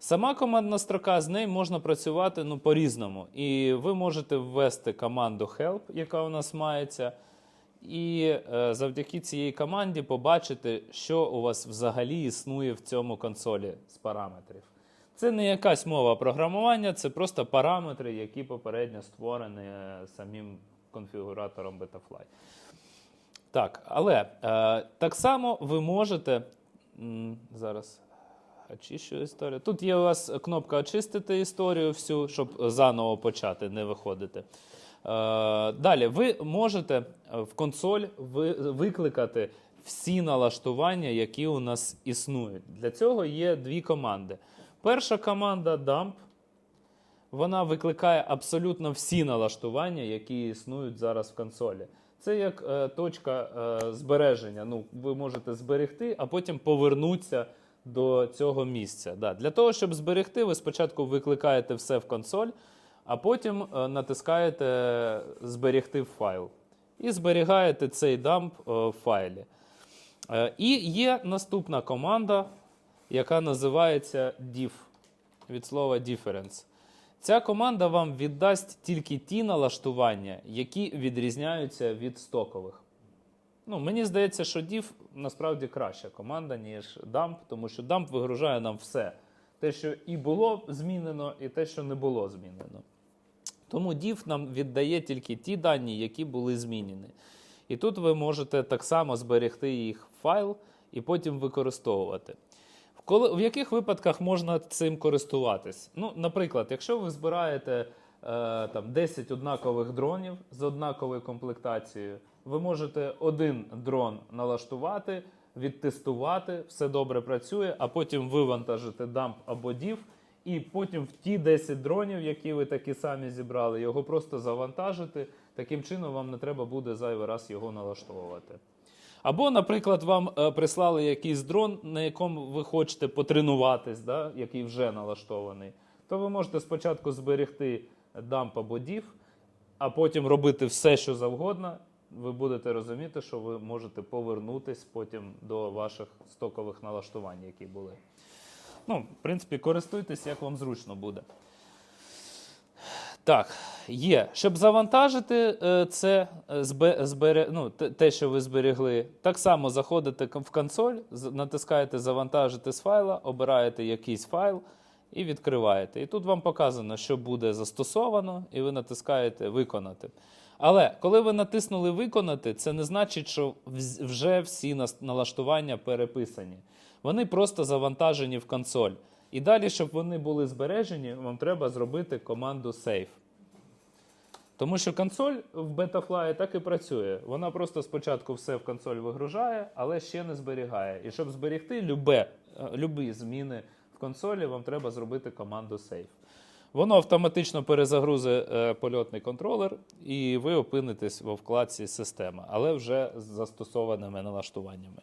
Сама командна строка, з нею можна працювати ну, по-різному. І ви можете ввести команду help, яка у нас мається, і е, завдяки цій команді побачити, що у вас взагалі існує в цьому консолі з параметрів. Це не якась мова програмування, це просто параметри, які попередньо створені е, самим конфігуратором Betafly. Так, але е, так само ви можете. зараз очищу історію. Тут є у вас кнопка очистити історію всю, щоб заново почати, не виходити. Е, далі, ви можете в консоль викликати всі налаштування, які у нас існують. Для цього є дві команди. Перша команда dump. Вона викликає абсолютно всі налаштування, які існують зараз в консолі. Це як е, точка е, збереження. Ну, ви можете зберегти, а потім повернутися до цього місця. Да. Для того, щоб зберегти, ви спочатку викликаєте все в консоль, а потім е, натискаєте зберегти в файл. І зберігаєте цей дамп е, в файлі. Е, І є наступна команда, яка називається diff від слова difference. Ця команда вам віддасть тільки ті налаштування, які відрізняються від стокових. Ну, мені здається, що diff насправді краща команда, ніж dump, тому що dump вигружає нам все. Те, що і було змінено, і те, що не було змінено. Тому diff нам віддає тільки ті дані, які були змінені. І тут ви можете так само зберегти їх в файл і потім використовувати. В яких випадках можна цим користуватись? Ну, наприклад, якщо ви збираєте там, 10 однакових дронів з однаковою комплектацією, ви можете один дрон налаштувати, відтестувати, все добре працює, а потім вивантажити дамп або div, і потім в ті 10 дронів, які ви такі самі зібрали, його просто завантажити. Таким чином вам не треба буде зайвий раз його налаштовувати. Або, наприклад, вам е, прислали якийсь дрон, на якому ви хочете потренуватись, да, який вже налаштований, то ви можете спочатку зберегти дамп або div, а потім робити все, що завгодно. Ви будете розуміти, що ви можете повернутись потім до ваших стокових налаштувань, які були. Ну, в принципі, користуйтесь, як вам зручно буде. Так, є. Щоб завантажити е, це, е, збе, збере, ну, те, що ви зберегли, так само заходите в консоль, натискаєте Завантажити з файла, обираєте якийсь файл і відкриваєте. І тут вам показано, що буде застосовано, і ви натискаєте Виконати. Але коли ви натиснули Виконати, це не значить, що вже всі налаштування переписані. Вони просто завантажені в консоль. І далі, щоб вони були збережені, вам треба зробити команду Save. Тому що консоль в Betafly так і працює. Вона просто спочатку все в консоль вигружає, але ще не зберігає. І щоб зберегти любе, е, любі зміни консолі, вам треба зробити команду Save. Воно автоматично перезагрузить е, польотний контролер, і ви опинитесь во вкладці система, але вже з застосованими налаштуваннями.